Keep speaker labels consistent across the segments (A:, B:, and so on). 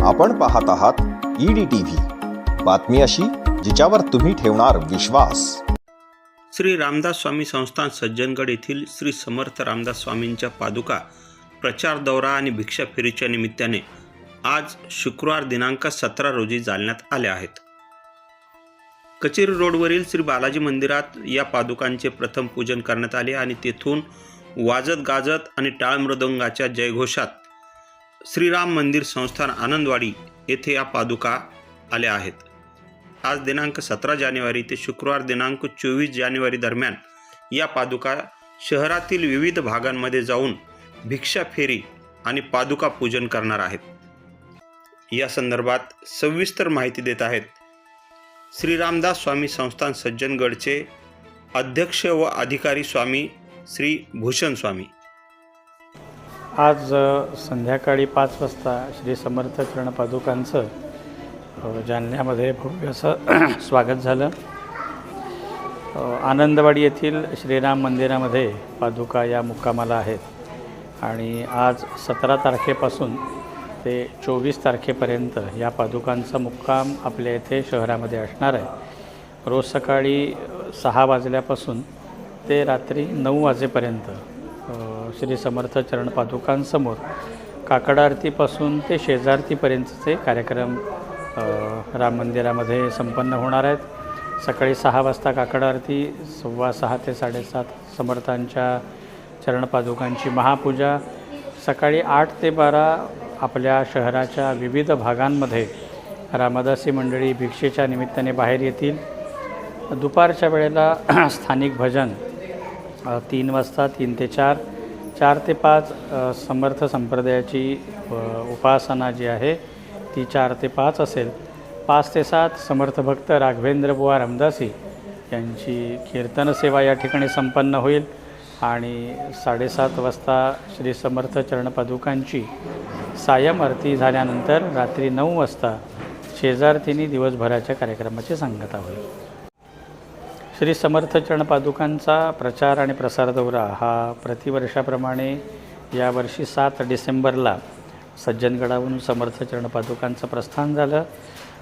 A: आपण पाहत आहात ईडी टीव्ही बातमी अशी जिच्यावर तुम्ही ठेवणार विश्वास.
B: श्री रामदास स्वामी संस्थान सज्जनगड येथील श्री समर्थ रामदास स्वामींच्या पादुका प्रचार दौरा आणि भिक्षा फेरीच्या निमित्ताने आज शुक्रवार दिनांक सतरा रोजी जालण्यात आल्या आहेत. कचेरी रोडवरील श्री बालाजी मंदिरात या पादुकांचे प्रथम पूजन करण्यात आले आणि तेथून वाजत गाजत आणि टाळ मृदंगाच्या जयघोषात श्रीराम मंदिर संस्थान आनंदवाडी येथे या पादुका आल्या आहेत. आज दिनांक सतरा जानेवारी ते शुक्रवार दिनांक चोवीस जानेवारी दरम्यान या पादुका शहरातील विविध भागांमध्ये जाऊन भिक्षा फेरी आणि पादुका पूजन करणार आहेत. या संदर्भात सविस्तर माहिती देत आहेत श्री रामदास स्वामी संस्थान सज्जनगडचे अध्यक्ष व अधिकारी स्वामी श्री भूषण स्वामी.
C: आज संध्याकाळी पाच वाजता श्री समर्थ किरण पादुकांचं जालन्यामध्ये भव्य असं स्वागत झालं. आनंदवाडी येथील श्रीराम मंदिरामध्ये पादुका या मुक्कामाला आहेत. आणि आज सतरा तारखेपासून ते चोवीस तारखेपर्यंत या पादुकांचा मुक्काम आपल्या येथे शहरामध्ये असणार आहे. रोज सकाळी सहा वाजल्यापासून ते रात्री नऊ वाजेपर्यंत श्री समर्थ चरण पादुकांसमोर. काकड आरतीपासून ते शेजारतीपर्यंतचे कार्यक्रम राम मंदिरामध्ये संपन्न होणार आहेत. सकाळी सहा वाजता काकड आरती सव्वा सहा ते साडेसात समर्थांच्या चरणपादुकांची महापूजा. सकाळी आठ ते बारा आपल्या शहराच्या विविध भागांमध्ये रामदासी मंडळी भिक्षेच्या निमित्ताने बाहेर येतील. दुपारच्या वेळेला स्थानिक भजन तीन वाजता तीन ते चार. चार ते पाच समर्थ संप्रदायाची उपासना जी आहे ती चार ते पाच असेल. पाच ते सात समर्थ भक्त राघवेंद्र बुवा रामदासी यांची कीर्तन सेवा या ठिकाणी संपन्न होईल. आणि साडेसात वाजता श्री समर्थ चरणपादुकांची सायम आरती झाल्यानंतर रात्री नऊ वाजता शेजारतीनी दिवसभराच्या कार्यक्रमाची सांगता होईल. श्री समर्थ चरणपादुकांचा प्रचार आणि प्रसार दौरा हा प्रतिवर्षाप्रमाणे यावर्षी सात डिसेंबरला सज्जनगडावरून समर्थ चरणपादुकांचं प्रस्थान झालं.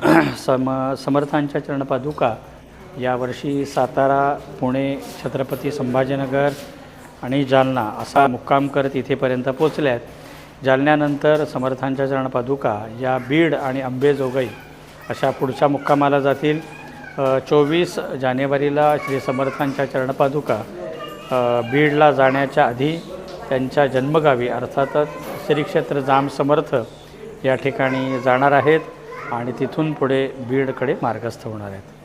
C: सम समर्थांच्या चरणपादुका यावर्षी सातारा पुणे छत्रपती संभाजीनगर आणि जालना असा मुक्काम करत इथेपर्यंत पोचल्यात जालन्यानंतर समर्थांच्या चरणपादुका या बीड आणि अंबेजोगाई अशा पुढच्या मुक्कामाला जातील. चोवीस जानेवारीला श्री समर्थांच्या चरणपादुका बीडला जाण्याच्या आधी त्यांच्या जन्मगावी अर्थातच श्री क्षेत्र जाम समर्थ या ठिकाणी जाणार आहेत आणि तिथून पुढे बीडकडे मार्गस्थ होणार आहेत.